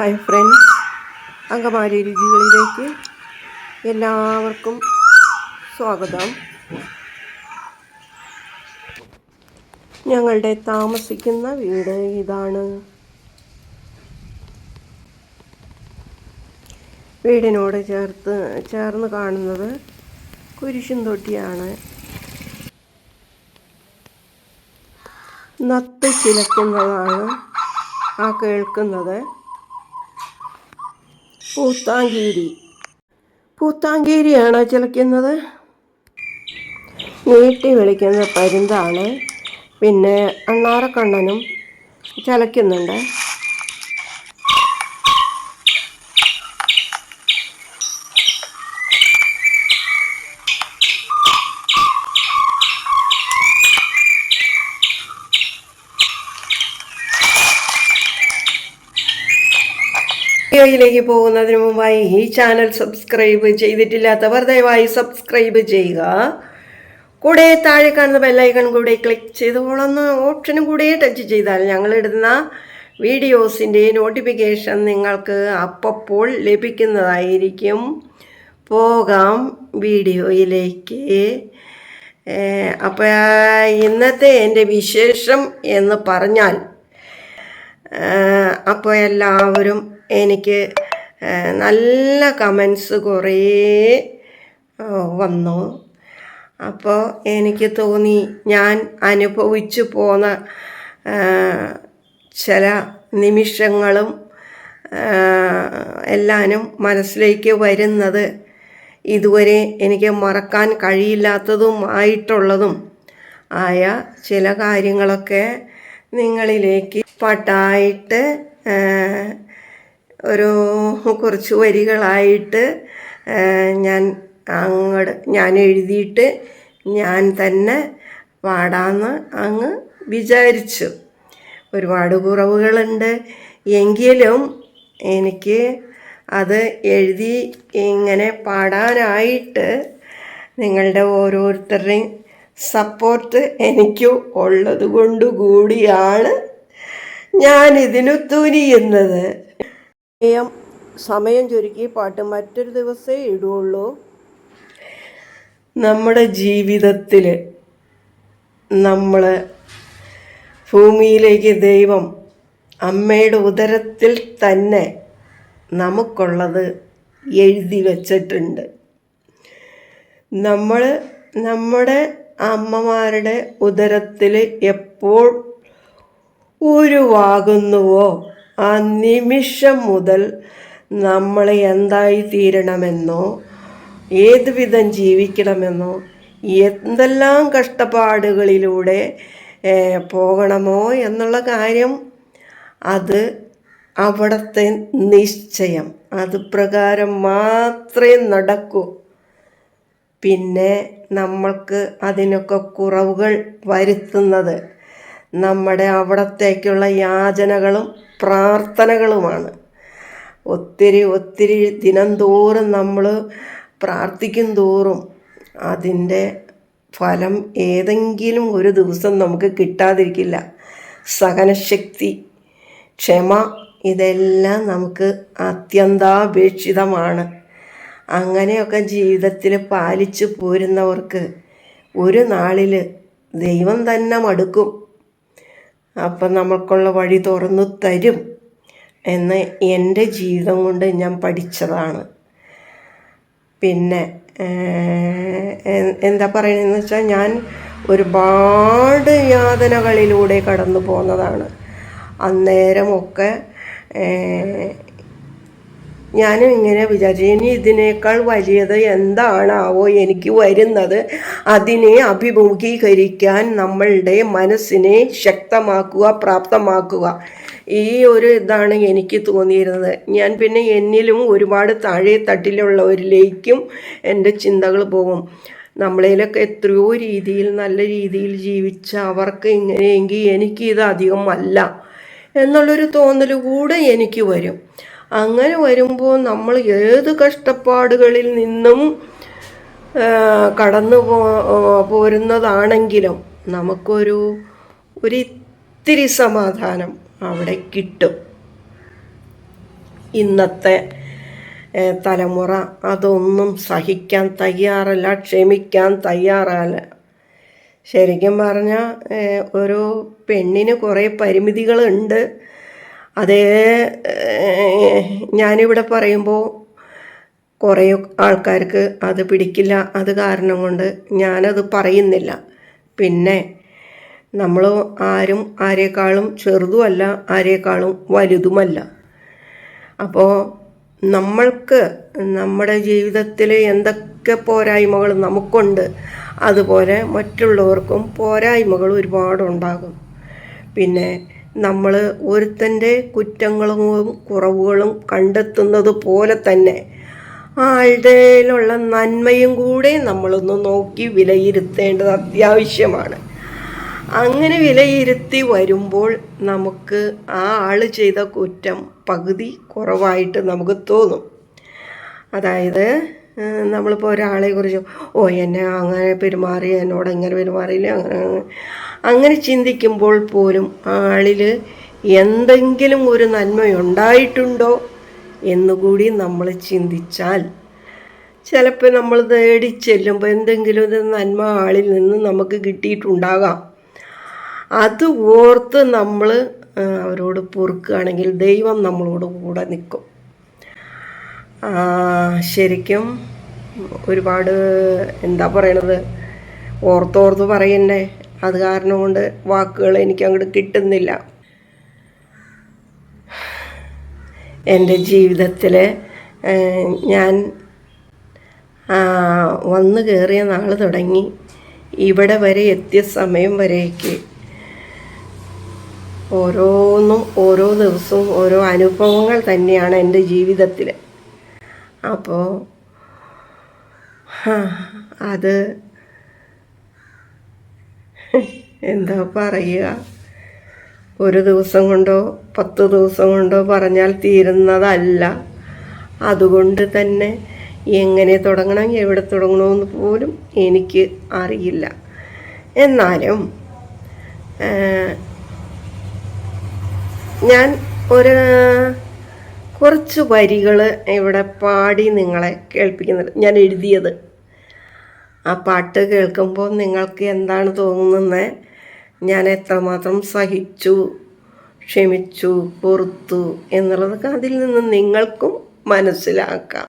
Hi friends Angamaly രുചികളിലേക്ക് എല്ലാവർക്കും സ്വാഗതം. ഞങ്ങളുടെ താമസിക്കുന്ന വീട് ഇതാണ്. വീടിനോട് ചേർത്ത് ചേർന്ന് കാണുന്നത് കുരിശും തൊട്ടിയാണ് നത്ത് ചിലക്കുന്നതാണ് ആ കേൾക്കുന്നത്. പൂത്താങ്കീരി. പൂത്താങ്കീരിയാണോ ചിലക്കുന്നത് നീട്ടി വിളിക്കുന്ന പരുന്താണ്. പിന്നെ അണ്ണാറക്കണ്ണനും ചലയ്ക്കുന്നുണ്ട്. വീഡിയോയിലേക്ക് പോകുന്നതിന് മുമ്പായി ഈ ചാനൽ സബ്സ്ക്രൈബ് ചെയ്തിട്ടില്ലാത്തവർ ദയവായി സബ്സ്ക്രൈബ് ചെയ്യുക. കൂടെ താഴെ കാണുന്ന ബെല്ലൈക്കൺ കൂടെ ക്ലിക്ക് ചെയ്തോളെന്ന ഓപ്ഷനും കൂടെ ടച്ച് ചെയ്താൽ ഞങ്ങളിടുന്ന വീഡിയോസിന്റെ നോട്ടിഫിക്കേഷൻ നിങ്ങൾക്ക് അപ്പോൾ ലഭിക്കുന്നതായിരിക്കും. പോകാം വീഡിയോയിലേക്ക്. അപ്പോൾ ഇന്നത്തെ എന്റെ വിശേഷം എന്ന് പറഞ്ഞാൽ അപ്പോൾ എല്ലാവരും എനിക്ക് നല്ല കമൻസ് കുറേ വന്നു. അപ്പോൾ എനിക്ക് തോന്നി ഞാൻ അനുഭവിച്ചു പോന്ന ചില നിമിഷങ്ങളും എല്ലാനും മനസ്സിലേക്ക് വരുന്നത് ഇതുവരെ എനിക്ക് മറക്കാൻ കഴിയില്ലാത്തതുമായിട്ടുള്ളതും ആയ ചില കാര്യങ്ങളൊക്കെ നിങ്ങളിലേക്ക് പാട്ടായിട്ട് ഒരു കുറച്ച് വരികളായിട്ട് ഞാൻ അങ്ങോട്ട് ഞാൻ എഴുതിയിട്ട് ഞാൻ തന്നെ പാടാമെന്ന് അങ്ങ് വിചാരിച്ചു. ഒരുപാട് കുറവുകളുണ്ട്. എങ്കിലും എനിക്ക് അത് എഴുതി ഇങ്ങനെ പാടാനായിട്ട് നിങ്ങളുടെ ഓരോരുത്തരുടെയും സപ്പോർട്ട് എനിക്ക് ഉള്ളത് ഞാൻ ഇതിനു തുനിയുന്നത്. സമയം ചുരുക്കി പാട്ട് മറ്റൊരു ദിവസമേ ഇടുള്ളൂ നമ്മുടെ ജീവിതത്തിൽ നമ്മൾ ഭൂമിയിലേക്ക് ദൈവം അമ്മയുടെ ഉദരത്തിൽ തന്നെ നമുക്കുള്ളത് എഴുതി വച്ചിട്ടുണ്ട്. നമ്മൾ നമ്മുടെ അമ്മമാരുടെ ഉദരത്തിൽ എപ്പോൾ ഉരുവാകുന്നുവോ ആ നിമിഷം മുതൽ നമ്മൾ എന്തായി തീരണമെന്നോ ഏത് വിധം ജീവിക്കണമെന്നോ എന്തെല്ലാം കഷ്ടപ്പാടുകളിലൂടെ പോകണമോ എന്നുള്ള കാര്യം അത് അവിടുത്തെ നിശ്ചയം. അത് പ്രകാരം മാത്രമേ നടക്കൂ. പിന്നെ നമ്മൾക്ക് അതിനൊക്കെ കുറവുകൾ വരുത്തുന്നത് നമ്മുടെ അവിടത്തേക്കുള്ള യാചനകളും പ്രാർത്ഥനകളുമാണ്. ഒത്തിരി ഒത്തിരി ദിനംതോറും നമ്മൾ പ്രാർത്ഥിക്കും തോറും അതിന്റെ ഫലം ഏതെങ്കിലും ഒരു ദിവസം നമുക്ക് കിട്ടാതിരിക്കില്ല. സഹനശക്തി ക്ഷമ ഇതെല്ലാം നമുക്ക് അത്യന്താപേക്ഷിതമാണ്. അങ്ങനെയൊക്കെ ജീവിതത്തിൽ പാലിച്ചു പോരുന്നവർക്ക് ഒരു നാളിൽ ദൈവം തന്നെ മടുക്കും. അപ്പം നമുക്കുള്ള വഴി തുറന്നു തരും എന്ന് എന്റെ ജീവിതം കൊണ്ട് ഞാൻ പഠിച്ചതാണ്. പിന്നെ എന്താ പറയുന്നതെന്ന് വെച്ചാൽ ഞാൻ ഒരുപാട് യാതനകളിലൂടെ കടന്നു പോന്നതാണ്. അന്നേരമൊക്കെ ഞാനും ഇങ്ങനെ വിചാരിച്ചു ഇനി ഇതിനേക്കാൾ വലിയത് എന്താണാവോ എനിക്ക് വരുന്നത്. അതിനെ അഭിമുഖീകരിക്കാൻ നമ്മളുടെ മനസ്സിനെ ശക്തമാക്കുക പ്രാപ്തമാക്കുക. ഈ ഒരു ഇതാണ് എനിക്ക് തോന്നിയിരുന്നത്. ഞാൻ പിന്നെ എന്നിലും ഒരുപാട് താഴെ തട്ടിലുള്ളവരിലേക്കും എന്റെ ചിന്തകൾ പോകും. നമ്മളതിലൊക്കെ എത്രയോ രീതിയിൽ നല്ല രീതിയിൽ ജീവിച്ച അവർക്ക് ഇങ്ങനെയെങ്കിൽ എനിക്കിത് അധികമല്ല എന്നുള്ളൊരു തോന്നൽ കൂടെ എനിക്ക് വരും. അങ്ങനെ വരുമ്പോൾ നമ്മൾ ഏത് കഷ്ടപ്പാടുകളിൽ നിന്നും കടന്നു പോ പോരുന്നതാണെങ്കിലും നമുക്കൊരു ഒരു ഇത്തിരി സമാധാനം അവിടെ കിട്ടും. ഇന്നത്തെ തലമുറ അതൊന്നും സഹിക്കാൻ തയ്യാറല്ല ക്ഷമിക്കാൻ തയ്യാറല്ല. ശരിക്കും പറഞ്ഞാൽ ഒരു പെണ്ണിന് കുറേ പരിമിതികളുണ്ട്. അതേ ഞാനിവിടെ പറയുമ്പോൾ കുറേ ആൾക്കാർക്ക് അത് പിടിക്കില്ല അത് കാരണം കൊണ്ട് ഞാനത് പറയുന്നില്ല. പിന്നെ നമ്മൾ ആരും ആരേക്കാളും ചെറുതുമല്ല ആരേക്കാളും വലുതുമല്ല. അപ്പോൾ നമ്മൾക്ക് നമ്മുടെ ജീവിതത്തിൽ എന്തൊക്കെ പോരായ്മകൾ നമുക്കുണ്ട് അതുപോലെ മറ്റുള്ളവർക്കും പോരായ്മകൾ ഒരുപാടുണ്ടാകും. പിന്നെ നമ്മൾ ഒരുത്തന്റെ കുറ്റങ്ങളും കുറവുകളും കണ്ടെത്തുന്നത് പോലെ തന്നെ ആളുടെയിലുള്ള നന്മയും കൂടെ നമ്മളൊന്ന് നോക്കി വിലയിരുത്തേണ്ടത് അത്യാവശ്യമാണ്. അങ്ങനെ വിലയിരുത്തി വരുമ്പോൾ നമുക്ക് ആ ആൾ ചെയ്ത കുറ്റം പകുതി കുറവായിട്ട് നമുക്ക് തോന്നും. അതായത് നമ്മളിപ്പോൾ ഒരാളെ കുറിച്ച് ഓ എന്നെ അങ്ങനെ പെരുമാറി എന്നോട് എങ്ങനെ പെരുമാറിയില്ല അങ്ങനെ അങ്ങനെ." ചിന്തിക്കുമ്പോൾ പോലും ആളിൽ എന്തെങ്കിലും ഒരു നന്മയുണ്ടായിട്ടുണ്ടോ എന്നുകൂടി നമ്മൾ ചിന്തിച്ചാൽ ചിലപ്പോൾ നമ്മൾ തേടി ചെല്ലുമ്പോൾ എന്തെങ്കിലും ഒരു നന്മ ആളിൽ നിന്ന് നമുക്ക് കിട്ടിയിട്ടുണ്ടാകാം. അത് ഓർത്ത് നമ്മൾ അവരോട് പൊറുക്കുകയാണെങ്കിൽ ദൈവം നമ്മളോട് കൂടെ നിൽക്കും. ശരിക്കും ഒരുപാട് എന്താ പറയണത്? ഓർത്തോർത്ത് പറയണ്ടേ? അത് കാരണം കൊണ്ട് വാക്കുകൾ എനിക്ക് അങ്ങോട്ട് കിട്ടുന്നില്ല. എന്റെ ജീവിതത്തിൽ ഞാൻ വന്നു കയറിയ നാൾ തുടങ്ങി. ഇവിടെ വരെ എത്തിയ സമയം വരേക്ക്. ഓരോന്നും ഓരോ ദിവസവും ഓരോ അനുഭവങ്ങൾ തന്നെയാണ് എന്റെ ജീവിതത്തിൽ. അപ്പോൾ അത് എന്താ പറയുക? ഒരു ദിവസം കൊണ്ടോ പത്ത് ദിവസം കൊണ്ടോ പറഞ്ഞാൽ തീരുന്നതല്ല. അതുകൊണ്ട് തന്നെ എങ്ങനെ തുടങ്ങണം എവിടെ തുടങ്ങണമെന്ന് പോലും എനിക്ക് അറിയില്ല. എന്നാലും ഞാൻ ഒരു കുറച്ച് വരികൾ ഇവിടെ പാടി നിങ്ങളെ കേൾപ്പിക്കുന്നുണ്ട്. ഞാൻ എഴുതിയത് ആ പാട്ട് കേൾക്കുമ്പോൾ നിങ്ങൾക്ക് എന്താണ് തോന്നുന്നത് ഞാൻ എത്രമാത്രം സഹിച്ചു ക്ഷമിച്ചു പൊറുത്തു എന്നുള്ളതൊക്കെ അതിൽ നിന്ന് നിങ്ങൾക്കും മനസ്സിലാക്കാം.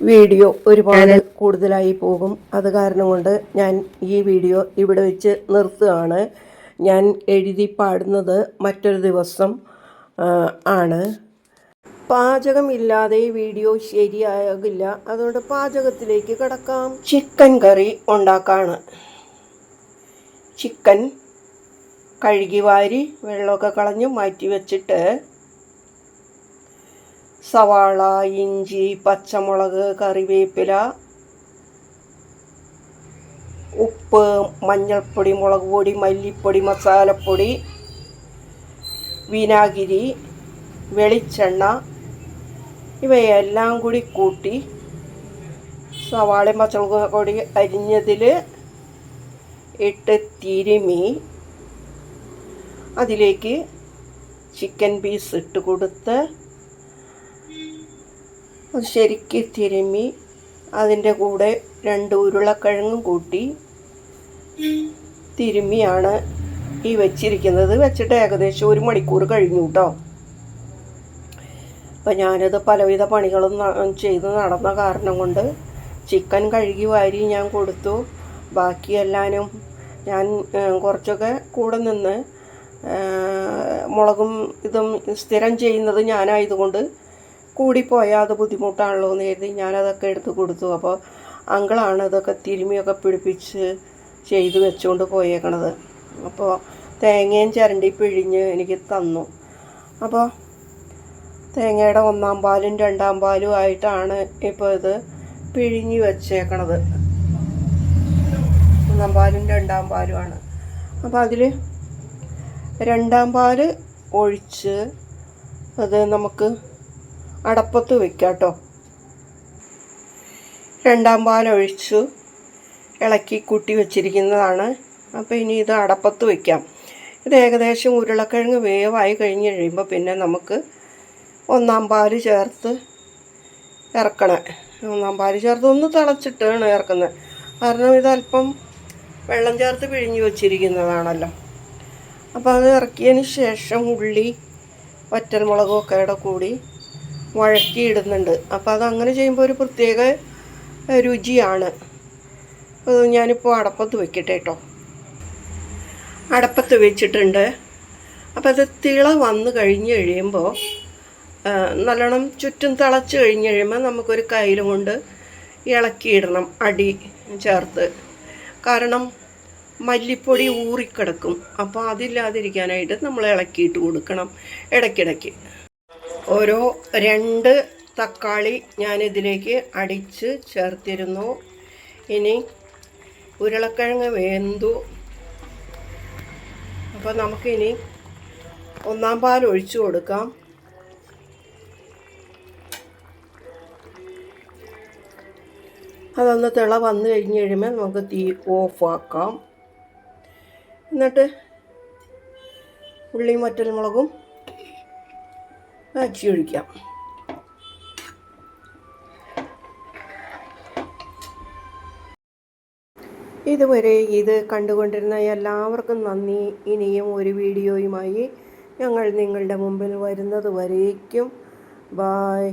വീഡിയോ ഒരുപാട് കൂടുതലായി പോകും. അത് കാരണം കൊണ്ട് ഞാൻ ഈ വീഡിയോ ഇവിടെ വെച്ച് നിർത്തുകയാണ്. ഞാൻ എഴുതി പാടുന്നത് മറ്റൊരു ദിവസം ആണ്. പാചകം ഇല്ലാതെ ഈ വീഡിയോ ശരിയാകില്ല. അതുകൊണ്ട് പാചകത്തിലേക്ക് കിടക്കാം. ചിക്കൻ കറി ഉണ്ടാക്കാണ്. ചിക്കൻ കഴുകി വാരി വെള്ളമൊക്കെ കളഞ്ഞ് മാറ്റി വെച്ചിട്ട് സവാള ഇഞ്ചി പച്ചമുളക് കറിവേപ്പില ഉപ്പ് മഞ്ഞൾപ്പൊടി മുളക് പൊടി മല്ലിപ്പൊടി മസാലപ്പൊടി വിനാഗിരി വെളിച്ചെണ്ണ ഇവയെല്ലാം കൂടി കൂട്ടി സവാളയും പച്ചമുളക് കൂടി അരിഞ്ഞതിൽ ഇട്ട് തിരുമി അതിലേക്ക് ചിക്കൻ പീസ് ഇട്ട് കൊടുത്ത് അത് ശരിക്ക് തിരുമി അതിന്റെ കൂടെ രണ്ട് ഉരുളക്കിഴങ്ങും കൂട്ടി തിരുമിയാണ് ഈ വെച്ചിരിക്കുന്നത്. വെച്ചിട്ട് ഏകദേശം ഒരു മണിക്കൂർ കഴിഞ്ഞു കേട്ടോ. അപ്പം ഞാനത് പലവിധ പണികളും ചെയ്ത് നടന്ന കാരണം കൊണ്ട് ചിക്കൻ കഴുകി വാരി ഞാൻ കൊടുത്തു. ബാക്കി ബാക്കിയെല്ലാനും ഞാൻ കുറച്ചൊക്കെ കൂടെ നിന്ന് മുളകും ഇതും സ്ഥിരം ചെയ്യുന്നത് ഞാനായതുകൊണ്ട് കൂടിപ്പോയാൽ അത് ബുദ്ധിമുട്ടാണല്ലോ എന്ന് കരുതി ഞാനതൊക്കെ എടുത്ത് കൊടുത്തു. അപ്പോൾ അങ്കിളാണ് ഇതൊക്കെ തിരുമിയൊക്കെ പിടിപ്പിച്ച് ചെയ്ത് വെച്ചുകൊണ്ട് പോയേക്കണത്. അപ്പോൾ തേങ്ങയും ചിരണ്ടി പിഴിഞ്ഞ് എനിക്ക് തന്നു. അപ്പോൾ തേങ്ങയുടെ ഒന്നാം പാലും രണ്ടാം പാലും ആയിട്ടാണ് ഇപ്പോൾ ഇത് പിഴിഞ്ഞ് വെച്ചേക്കണത്. ഒന്നാം പാലും രണ്ടാം പാലുമാണ് അപ്പോൾ അതിൽ രണ്ടാം പാൽ ഒഴിച്ച് അത് നമുക്ക് അടപ്പത്ത് വയ്ക്കാം കേട്ടോ രണ്ടാം പാലൊഴിച്ചു ഇളക്കി കൂട്ടി വെച്ചിരിക്കുന്നതാണ്. അപ്പോൾ ഇനി ഇത് അടപ്പത്ത് വയ്ക്കാം ഇത് ഏകദേശം ഉരുളക്കിഴങ്ങ് വേവായി കഴിഞ്ഞ് കഴിയുമ്പോൾ പിന്നെ നമുക്ക് ഒന്നാം പാൽ ചേർത്ത് ഇറക്കണേ. ഒന്നാം പാൽ ചേർത്ത് ഒന്ന് തിളച്ചിട്ടാണ് ഇറക്കുന്നത്. കാരണം ഇതല്പം വെള്ളം ചേർത്ത് പിഴിഞ്ഞ് വച്ചിരിക്കുന്നതാണല്ലോ. അപ്പോൾ അത് ഇറക്കിയതിന് ശേഷം ഉള്ളി വറ്റൽമുളകും ഇവിടെ കൂടി വഴക്കിയിടുന്നുണ്ട് അപ്പോൾ അത് അങ്ങനെ ചെയ്യുമ്പോൾ ഒരു പ്രത്യേക രുചിയാണ്. അത് ഞാനിപ്പോൾ അടപ്പത്ത് വെക്കട്ടെ കേട്ടോ അടപ്പത്ത് വെച്ചിട്ടുണ്ട്. അപ്പോൾ അത് തിള വന്നു കഴിഞ്ഞ് കഴിയുമ്പോൾ നല്ലോണം ചുറ്റും തിളച്ച് കഴിഞ്ഞ് കഴിയുമ്പോൾ നമുക്കൊരു കയ്യിൽ കൊണ്ട് ഇളക്കിയിടണം അടി ചേർത്ത്. കാരണം മല്ലിപ്പൊടി ഊറിക്കിടക്കും. അപ്പോൾ അതില്ലാതിരിക്കാനായിട്ട് നമ്മൾ ഇളക്കിയിട്ട് കൊടുക്കണം ഇടയ്ക്കിടയ്ക്ക്. ഓരോ രണ്ട് തക്കാളി ഞാനിതിലേക്ക് അടിച്ച് ചേർത്തിരുന്നു. ഇനി ഉരുളക്കിഴങ്ങ് വേന്തു. അപ്പോൾ നമുക്കിനി ഒന്നാം പാൽ ഒഴിച്ചു കൊടുക്കാം. അതൊന്ന് തിള വന്നു കഴിഞ്ഞ് കഴിയുമ്പോൾ നമുക്ക് തീ ഓഫാക്കാം. എന്നിട്ട് ഉള്ളിയും വറ്റൽമുളകും അച്ചി ഒഴിക്കാം. ഇതുവരെ ഇത് കണ്ടുകൊണ്ടിരുന്ന എല്ലാവർക്കും നന്ദി. ഇനിയും ഒരു വീഡിയോയുമായി ഞങ്ങൾ നിങ്ങളുടെ മുമ്പിൽ വരുന്നത് വരേക്കും. ബായ്